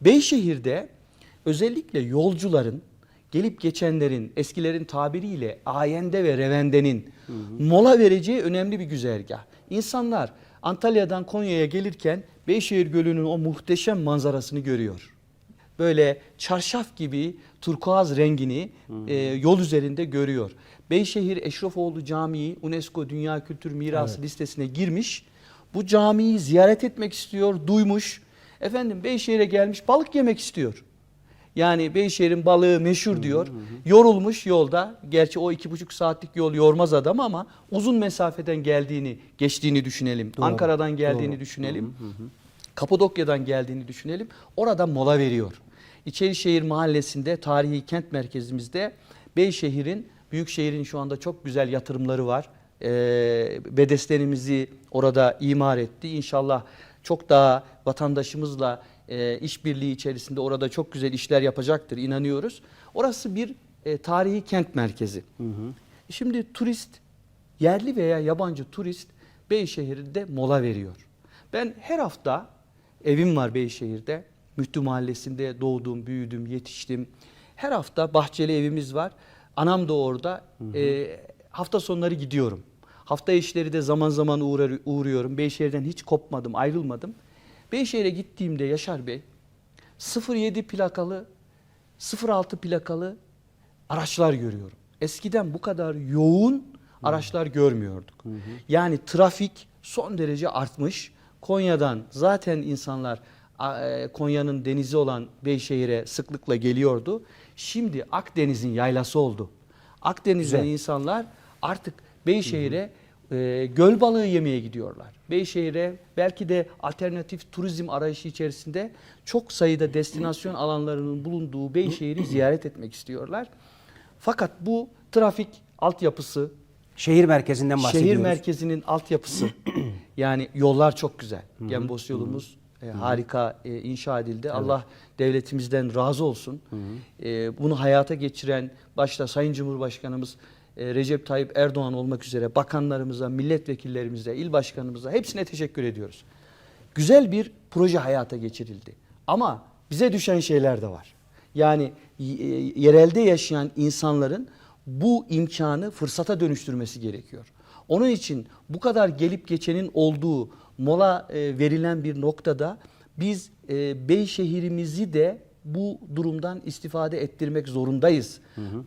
Beyşehir'de özellikle yolcuların, gelip geçenlerin, eskilerin tabiriyle ayende ve revendenin mola vereceği önemli bir güzergah. İnsanlar Antalya'dan Konya'ya gelirken Beyşehir Gölü'nün o muhteşem manzarasını görüyor. Böyle çarşaf gibi turkuaz rengini e, yol üzerinde görüyor. Beyşehir Eşrefoğlu Camii UNESCO Dünya Kültür Mirası listesine girmiş. Bu camiyi ziyaret etmek istiyor, duymuş. Efendim Beyşehir'e gelmiş balık yemek istiyor. Yani Beyşehir'in balığı meşhur diyor. Yorulmuş yolda. Gerçi o iki buçuk saatlik yol yormaz adam ama uzun mesafeden geldiğini, geçtiğini düşünelim. Doğru, Ankara'dan geldiğini doğru. düşünelim. Kapadokya'dan geldiğini düşünelim. Orada mola veriyor. İçerişehir Mahallesi'nde tarihi kent merkezimizde Beyşehir'in, Büyükşehir'in şu anda çok güzel yatırımları var. Ee, bedestenimizi orada imar etti. İnşallah çok daha vatandaşımızla e, işbirliği içerisinde orada çok güzel işler yapacaktır inanıyoruz. Orası bir e, tarihi kent merkezi. Şimdi turist, yerli veya yabancı turist Beyşehir'de mola veriyor. Ben her hafta evim var Beyşehir'de. Müftü Mahallesi'nde doğdum, büyüdüm, yetiştim. Her hafta bahçeli evimiz var. Anam da orada. Ee, hafta sonları gidiyorum. Hafta işleri de zaman zaman uğrar, uğruyorum. Beyşehir'den hiç kopmadım, ayrılmadım. Beyşehir'e gittiğimde Yaşar Bey 07 plakalı, 06 plakalı araçlar görüyorum. Eskiden bu kadar yoğun araçlar görmüyorduk. Yani trafik son derece artmış. Konya'dan zaten insanlar e, Konya'nın denizi olan Beyşehir'e sıklıkla geliyordu. Şimdi Akdeniz'in yaylası oldu. Akdeniz'den insanlar artık Beyşehir'e e, göl balığı yemeye gidiyorlar. Beyşehir'e belki de alternatif turizm arayışı içerisinde çok sayıda destinasyon alanlarının bulunduğu Beyşehir'i ziyaret etmek istiyorlar. Fakat bu trafik altyapısı, Şehir merkezinden bahsediyoruz. şehir merkezinin altyapısı yani yollar çok güzel. Gembos yolumuz e, harika e, inşa edildi. Allah devletimizden razı olsun. E, bunu hayata geçiren başta Sayın Cumhurbaşkanımız Recep Tayyip Erdoğan olmak üzere bakanlarımıza, milletvekillerimize, il başkanımıza hepsine teşekkür ediyoruz. Güzel bir proje hayata geçirildi. Ama bize düşen şeyler de var. Yani e, yerelde yaşayan insanların bu imkanı fırsata dönüştürmesi gerekiyor. Onun için bu kadar gelip geçenin olduğu mola e, verilen bir noktada biz e, Beyşehir'imizi de bu durumdan istifade ettirmek zorundayız.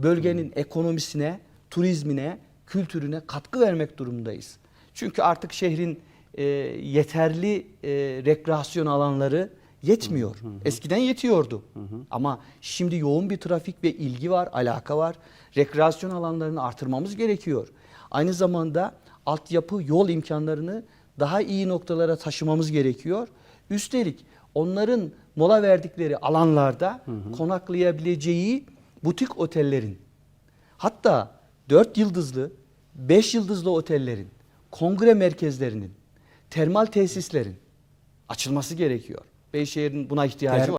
Bölgenin ekonomisine, turizmine, kültürüne katkı vermek durumundayız. Çünkü artık şehrin e, yeterli e, rekreasyon alanları yetmiyor. Eskiden yetiyordu. Ama şimdi yoğun bir trafik ve ilgi var, alaka var. Rekreasyon alanlarını artırmamız gerekiyor. Aynı zamanda altyapı, yol imkanlarını daha iyi noktalara taşımamız gerekiyor. Üstelik onların mola verdikleri alanlarda konaklayabileceği butik otellerin Hatta 4 yıldızlı, 5 yıldızlı otellerin, kongre merkezlerinin, termal tesislerin açılması gerekiyor. Beyşehir'in buna ihtiyacı Ter- var.